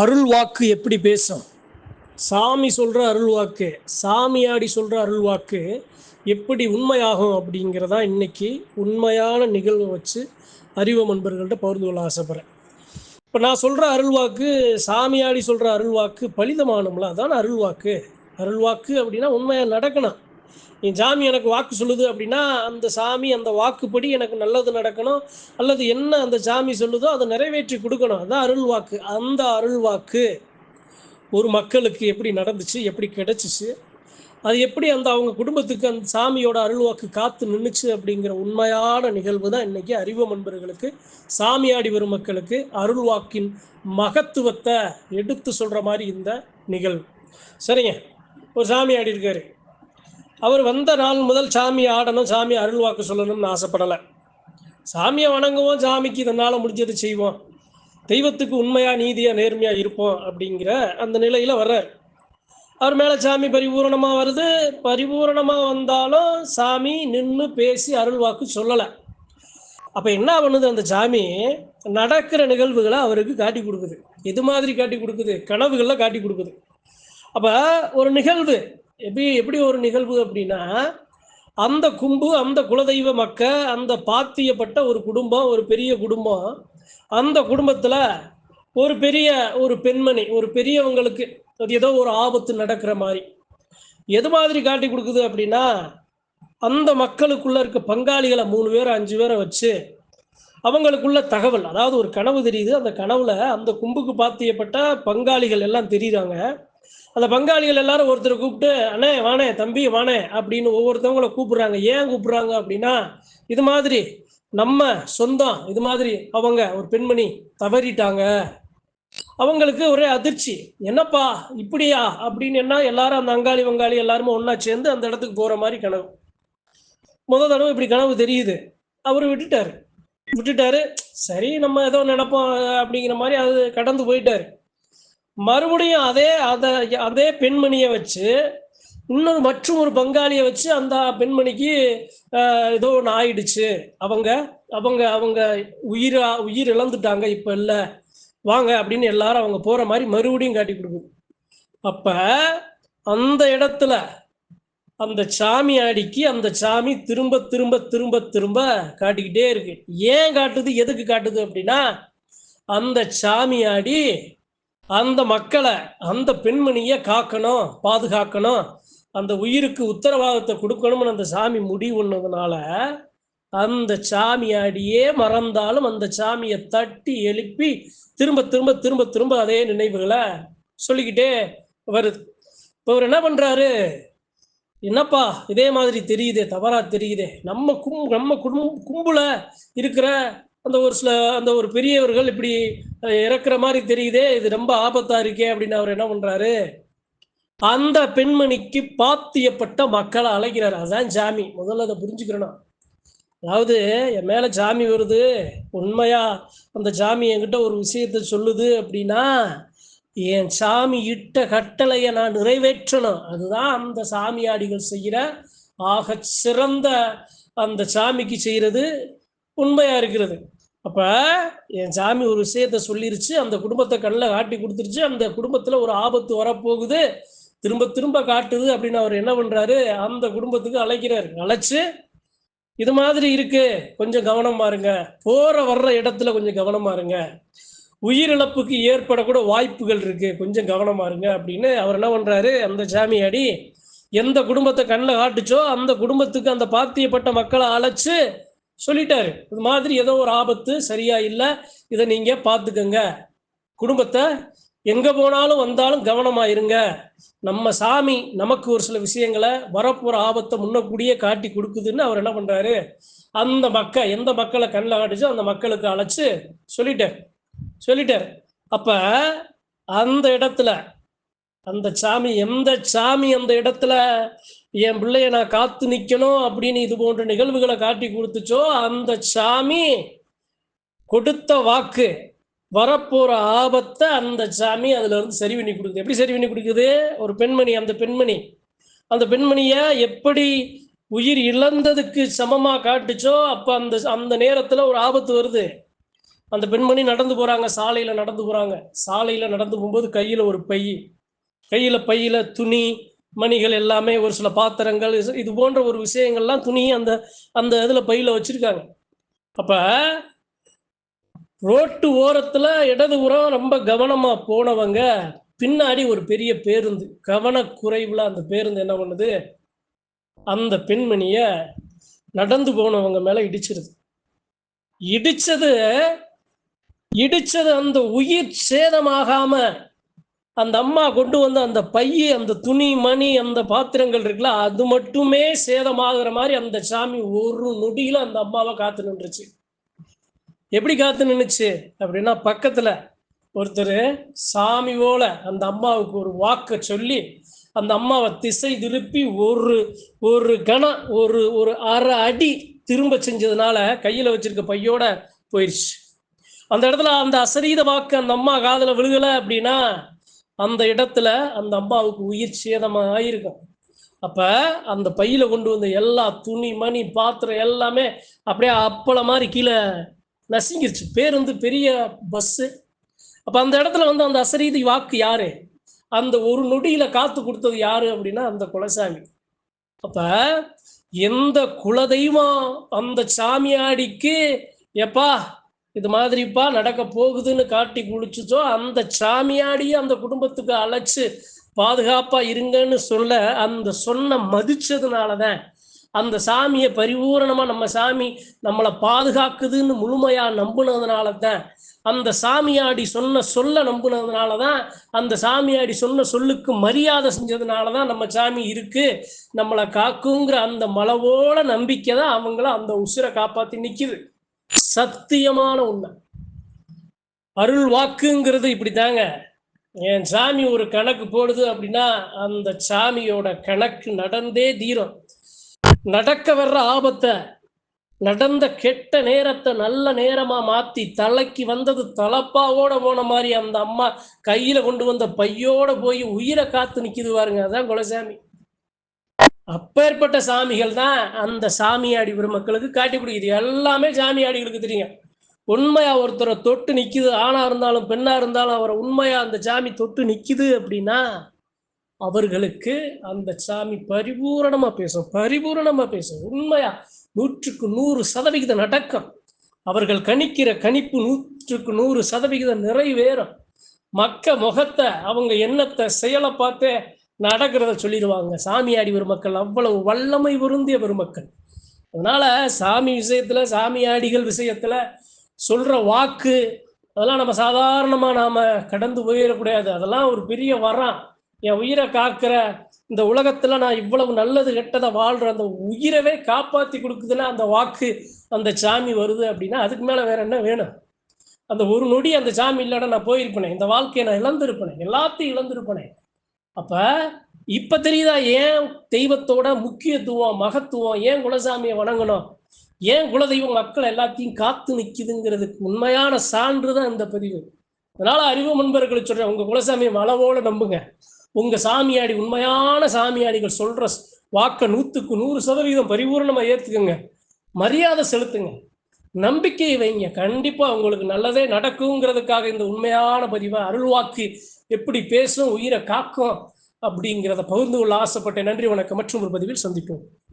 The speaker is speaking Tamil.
அருள் வாக்கு எப்படி பேசும்? சாமி சொல்கிற அருள் வாக்கு சாமியாடி சொல்கிற அருள் வாக்கு எப்படி உண்மையாகும் அப்படிங்கிறதா இன்னைக்கு உண்மையான நிகழ்வை வச்சு அறிவு நண்பர்கள்ட்ட பகிர்ந்து கொள்ள ஆசைப்பட்றேன். இப்போ நான் சொல்கிற அருள்வாக்கு சாமியாடி சொல்கிற அருள்வாக்கு பலிதமானும்ல அதான் அருள்வாக்கு. அருள்வாக்கு அப்படின்னா உண்மையாக நடக்கணும். என் சாமி எனக்கு வாக்கு சொல்லுது அப்படின்னா அந்த சாமி அந்த வாக்குப்படி எனக்கு நல்லது நடக்கணும். அல்லது என்ன அந்த சாமி சொல்லுதோ அதை நிறைவேற்றி கொடுக்கணும். அதான் அருள் வாக்கு அந்த அருள் வாக்கு ஒரு மக்களுக்கு எப்படி நடந்துச்சு எப்படி கிடச்சிச்சு அது எப்படி அந்த அவங்க குடும்பத்துக்கு அந்த சாமியோட அருள்வாக்கு காத்து நின்றுச்சு அப்படிங்கிற உண்மையான நிகழ்வு தான் இன்னைக்கு அறிவு நண்பர்களுக்கு சாமியாடி வரும் மக்களுக்கு அருள்வாக்கின் மகத்துவத்தை எடுத்து சொல்கிற மாதிரி இந்த நிகழ்வு. சரிங்க? ஒரு சாமியாடி இருக்காரு. அவர் வந்த நாள் முதல் சாமி ஆடணும் சாமி அருள்வாக்கு சொல்லணும்னு ஆசைப்படலை. சாமியை வணங்குவோம் சாமிக்கு இதனால் முடிஞ்சதை செய்வோம். தெய்வத்துக்கு உண்மையாக நீதியாக நேர்மையாக இருப்போம் அப்படிங்கிற அந்த நிலையில் வர்றார். அவர் மேலே சாமி பரிபூரணமாக வருது. பரிபூரணமாக வந்தாலும் சாமி நின்று பேசி அருள்வாக்கு சொல்லலை. அப்போ என்ன பண்ணுது அந்த சாமி? நடக்கிற நிகழ்வுகளை அவருக்கு காட்டி கொடுக்குது. எது மாதிரி காட்டி கொடுக்குது? கனவுகளில் காட்டி கொடுக்குது. அப்போ ஒரு நிகழ்வு எப்படி எப்படி ஒரு நிகழ்வு அப்படின்னா அந்த கும்பு அந்த குலதெய்வ மக்க அந்த பாத்தியப்பட்ட ஒரு குடும்பம் ஒரு பெரிய குடும்பம் அந்த குடும்பத்தில் ஒரு பெரிய ஒரு பெண்மணி ஒரு பெரியவங்களுக்கு அது ஏதோ ஒரு ஆபத்து நடக்கிற மாதிரி. எது மாதிரி காட்டி கொடுக்குது அப்படின்னா அந்த மக்களுக்குள்ள இருக்க பங்காளிகளை மூணு பேரை அஞ்சு பேரை வச்சு அவங்களுக்குள்ள தகவல் அதாவது ஒரு கனவு தெரியுது. அந்த கனவுல அந்த கும்புக்கு பாத்தியப்பட்ட பங்காளிகள் எல்லாம் தெரியுறாங்க. அந்த பங்காளிகள் எல்லாரும் ஒருத்தரை கூப்பிட்டு அண்ணே வானே தம்பி வானே அப்படின்னு ஒவ்வொருத்தவங்கள கூப்பிடுறாங்க. ஏன் கூப்பிடுறாங்க அப்படின்னா இது மாதிரி நம்ம சொந்தம் இது மாதிரி அவங்க ஒரு பெண்மணி தவறிட்டாங்க. அவங்களுக்கு ஒரே அதிர்ச்சி. என்னப்பா இப்படியா? அப்படின்னு என்ன எல்லாரும் அந்த அங்காளி வங்காளி எல்லாருமே ஒன்றா சேர்ந்து அந்த இடத்துக்கு போகிற மாதிரி கனவு. முத தடவை இப்படி கனவு தெரியுது. அவர் விட்டுட்டாரு. விட்டுட்டாரு. சரி நம்ம ஏதோ நினைப்போம் அப்படிங்கிற மாதிரி அது கடந்து போயிட்டாரு. மறுபடியும் அதே அதை அதே பெண்மணியை வச்சு இன்னொரு மற்றும் ஒரு பங்காளியை வச்சு அந்த பெண்மணிக்கு ஏதோ ஒன்று ஆயிடுச்சு. அவங்க அவங்க அவங்க உயிரா உயிர் இழந்துட்டாங்க இப்போ இல்லை. வாங்க அப்படின்னு எல்லாரும் அவங்க போகிற மாதிரி மறுபடியும் காட்டி கொடுக்குது. அப்போ அந்த இடத்துல அந்த சாமி ஆடிக்கு அந்த சாமி திரும்ப திரும்ப திரும்ப திரும்ப காட்டிக்கிட்டே இருக்கு. ஏன் காட்டுது எதுக்கு காட்டுது அப்படின்னா அந்த சாமி ஆடி அந்த மக்களை அந்த பெண்மணியை காக்கணும் பாதுகாக்கணும். அந்த உயிருக்கு உத்தரவாதத்தை கொடுக்கணும்னு அந்த சாமி முடிவுன்னதுனால அந்த சாமி சாமியாடியே மறந்தாலும் அந்த சாமியை தட்டி எழுப்பி திரும்ப திரும்ப திரும்ப திரும்ப அதே நினைவுகளை சொல்லிக்கிட்டே வருது. இப்போ அவர் என்ன பண்றாரு? என்னப்பா இதே மாதிரி தெரியுதே தவறா தெரியுதே. நம்ம கும் நம்ம குடும் கும்புல இருக்கிற அந்த ஒரு சில அந்த ஒரு பெரியவர்கள் இப்படி இறக்குற மாதிரி தெரியுதே இது ரொம்ப ஆபத்தா இருக்கே அப்படின்னு அவர் என்ன பண்றாரு? அந்த பெண்மணிக்கு பாத்தியப்பட்ட மக்களை அழைக்கிறார். அதுதான் சாமி முதல்ல அதை புரிஞ்சுக்கிறணும். அதாவது என் மேல சாமி வருது. உண்மையா அந்த சாமி என்கிட்ட ஒரு விஷயத்த சொல்லுது அப்படின்னா என் சாமி இட்ட கட்டளையை நான் நிறைவேற்றணும். அதுதான் அந்த சாமியாடிகள் செய்கிற ஆக சிறந்த அந்த சாமிக்கு செய்கிறது உண்மையா இருக்கிறது. அப்ப என் சாமி ஒரு விஷயத்த சொல்லிருச்சு அந்த குடும்பத்தை கண்ணில் காட்டி கொடுத்துருச்சு அந்த குடும்பத்துல ஒரு ஆபத்து வரப்போகுது திரும்ப திரும்ப காட்டுது அப்படின்னு அவர் என்ன பண்றாரு அந்த குடும்பத்துக்கு அழைக்கிறாரு. அழைச்சு இது மாதிரி இருக்கு கொஞ்சம் கவனம் பாருங்க போற வர்ற இடத்துல கொஞ்சம் கவனம் பாருங்க உயிரிழப்புக்கு ஏற்படக்கூட வாய்ப்புகள் இருக்கு கொஞ்சம் கவனமா இருங்க அப்படின்னு அவர் என்ன பண்றாரு அந்த சாமியாடி எந்த குடும்பத்தை கண்ணில் காட்டுச்சோ அந்த குடும்பத்துக்கு அந்த பாத்தியப்பட்ட மக்களை அழைச்சு சொல்லிட்டாரு. இது மாதிரி ஏதோ ஒரு ஆபத்து சரியா இல்லை இதை நீங்க பார்த்துக்கங்க. குடும்பத்தை எங்க போனாலும் வந்தாலும் கவனமா இருங்க. நம்ம சாமி நமக்கு ஒரு சில விஷயங்களை வரப்போற ஆபத்தை முன்னக்கூடியே காட்டி கொடுக்குதுன்னு அவர் என்ன பண்றாரு? அந்த மக்க எந்த மக்களை கண்ணில் காட்டுச்சோ அந்த மக்களுக்கு அழைச்சு சொல்லிட்டார். சொல்லிட்டார். அப்ப அந்த இடத்துல அந்த சாமி எந்த சாமி அந்த இடத்துல என் பிள்ளைய நான் காத்து நிக்கணும் அப்படின்னு இது போன்ற நிகழ்வுகளை காட்டி கொடுத்துச்சோ அந்த சாமி கொடுத்த வாக்கு வரப்போற ஆபத்தை அந்த சாமி அதுல இருந்து சரி பண்ணி கொடுக்குது. எப்படி சரி பண்ணி கொடுக்குது? ஒரு பெண்மணி அந்த பெண்மணி அந்த பெண்மணிய எப்படி உயிர் இழந்ததுக்கு சமமா காட்டுச்சோ அப்ப அந்த அந்த நேரத்துல ஒரு ஆபத்து வருது. அந்த பெண்மணி நடந்து போறாங்க சாலையில நடந்து போறாங்க. சாலையில நடந்து போகும்போது கையில ஒரு பை கையில பையில துணி மணிகள் எல்லாமே ஒரு சில பாத்திரங்கள் இது- இது போன்ற ஒரு விஷயங்கள்லாம் துணி அந்த அந்த இதில் பையில் வச்சுருக்காங்க. அப்போ ரோட்டு ஓரத்துல இடதுபுறம் ரொம்ப கவனமாக போனவங்க பின்னாடி ஒரு பெரிய பேருந்து கவனக்குறைவில் அந்த பேருந்து என்ன பண்ணுது? அந்த பெண்மணியை நடந்து போனவங்க மேலே இடிச்சிருது. இடித்தது இடித்தது அந்த உயிர் சேதமாகாமல் அந்த அம்மா கொண்டு வந்த அந்த பைய அந்த துணி மணி அந்த பாத்திரங்கள் இருக்குல்ல அது மட்டுமே சேதமாகிற மாதிரி அந்த சாமி ஒரு நொடியில அந்த அம்மாவை காத்து நின்றுச்சு. எப்படி காத்து நின்றுச்சு அப்படின்னா பக்கத்துல ஒருத்தர் சாமி போல அந்த அம்மாவுக்கு ஒரு வாக்க சொல்லி அந்த அம்மாவை திசை திருப்பி ஒரு ஒரு கணம் ஒரு ஒரு அரை அடி திரும்ப செஞ்சதுனால கையில வச்சிருக்க பையோட போயிடுச்சு அந்த இடத்துல அந்த அசரீத வாக்கு அந்த அம்மா காதில் விழுகலை அப்படின்னா அந்த இடத்துல அந்த அம்மாவுக்கு உயிர் சேதமாக ஆயிருக்கும் அப்ப அந்த பையில கொண்டு வந்த எல்லா துணி மணி பாத்திரம் எல்லாமே அப்படியே அப்பள மாதிரி கீழே நசுங்கிருச்சு. பேருந்து பெரிய பஸ்ஸு அப்போ அந்த இடத்துல வந்து அந்த அசரீதி வாக்கு யாரு? அந்த ஒரு நொடியில காத்து கொடுத்தது யாரு அப்படின்னா அந்த குலசாமி. அப்ப எந்த குலதெய்வம் அந்த சாமியாடிக்கு எப்பா இது மாதிரிப்பா நடக்க போகுதுன்னு காட்டி குளிச்சுச்சோ அந்த சாமியாடியை அந்த குடும்பத்துக்கு அழைச்சு பாதுகாப்பா இருங்கன்னு சொல்ல அந்த சொன்ன மதிச்சதுனாலதான் அந்த சாமியை பரிபூரணமா நம்ம சாமி நம்மளை பாதுகாக்குதுன்னு முழுமையா நம்புனதுனால தான் அந்த சாமியாடி சொன்ன சொல்ல நம்புனதுனால தான் அந்த சாமியாடி சொன்ன சொல்லுக்கு மரியாதை செஞ்சதுனால தான் நம்ம சாமி இருக்கு. நம்மளை காக்குங்கிற அந்த மலவோட நம்பிக்கை தான் அவங்கள அந்த உசுரை காப்பாத்தி நிற்கிது சத்தியமான உண்மை. அருள் வாக்குங்கிறது இப்படித்தாங்க என் சாமி ஒரு கணக்கு போடுது அப்படின்னா அந்த சாமியோட கணக்கு நடந்தே தீரும். நடக்க வர்ற ஆபத்தை நடந்த கெட்ட நேரத்தை நல்ல நேரமா மாத்தி தலைக்கு வந்தது தலப்பாவோட போன மாதிரி அந்த அம்மா கையில கொண்டு வந்த பையோட போய் உயிரை காத்து நிக்குது பாருங்க. அதான் குலசாமி. அப்பேற்பட்ட சாமிகள் தான் அந்த சாமியாடி பெருமக்களுக்கு காட்டி கொடுக்குது. எல்லாமே சாமியாடிகளுக்கு தெரியும். உண்மையா ஒருத்தரை தொட்டு நிற்குது ஆணா இருந்தாலும் பெண்ணா இருந்தாலும் அவரை உண்மையா அந்த சாமி தொட்டு நிற்குது அப்படின்னா அவர்களுக்கு அந்த சாமி பரிபூரணமா பேசும். பரிபூரணமா பேசும். உண்மையா நூற்றுக்கு நூறு சதவிகித நடக்கும். அவர்கள் கணிக்கிற கணிப்பு நூற்றுக்கு நூறு சதவிகிதம் நிறைவேறும். மக்க முகத்தை அவங்க எண்ணத்தை செயலை பார்த்தே நடக்கிறத சொல்லிடுவாங்க. சாமியாடி பெருமக்கள் அவ்வளவு வல்லமை பொருந்திய பெருமக்கள் அதனால சாமி விஷயத்துல சாமியாடிகள் விஷயத்துல சொல்ற வாக்கு அதெல்லாம் நம்ம சாதாரணமா நாம கடந்து போயிடக்கூடாது. அதெல்லாம் ஒரு பெரிய வரம். என் உயிரை காக்கிற இந்த உலகத்துல நான் இவ்வளவு நல்லது கெட்டதை வாழ்ற அந்த உயிரவே காப்பாத்தி கொடுக்குதுன்னா அந்த வாக்கு அந்த சாமி வருது அப்படின்னா அதுக்கு மேல வேற என்ன வேணும்? அந்த ஒரு நொடி அந்த சாமி இல்லைன்னா நான் போயிருப்பேனே இந்த வாழ்க்கையை நான் இழந்திருப்பேனே எல்லாத்தையும் இழந்திருப்பேனே. அப்ப இப்ப தெரியுதா ஏன் தெய்வத்தோட முக்கியத்துவம் மகத்துவம் ஏன் குலசாமியை வணங்கணும்? ஏன் குலதெய்வம் மக்கள் எல்லாத்தையும் காத்து நிக்குதுங்கிறதுக்கு உண்மையான சான்று தான் இந்த பதிவு. அதனால அறிவு முன்பர்களை சொல்றேன் உங்க குலசாமியை அளவோட நம்புங்க. உங்க சாமியாடி உண்மையான சாமியாடிகள் சொல்ற வாக்க நூத்துக்கு நூறு சதவீதம் பரிபூர்ணமா ஏத்துக்குங்க. மரியாதை செலுத்துங்க. நம்பிக்கையை வைங்க. கண்டிப்பா உங்களுக்கு நல்லதே நடக்குங்கிறதுக்காக இந்த உண்மையான பதிவை அருள்வாக்கு எப்படி பேசும் உயிரை காக்கும் அப்படிங்கிறத பகிர்ந்து கொள்ள ஆசைப்பட்டேன். நன்றி வணக்கம். மற்றும் ஒரு பதிவில் சந்திப்போம்.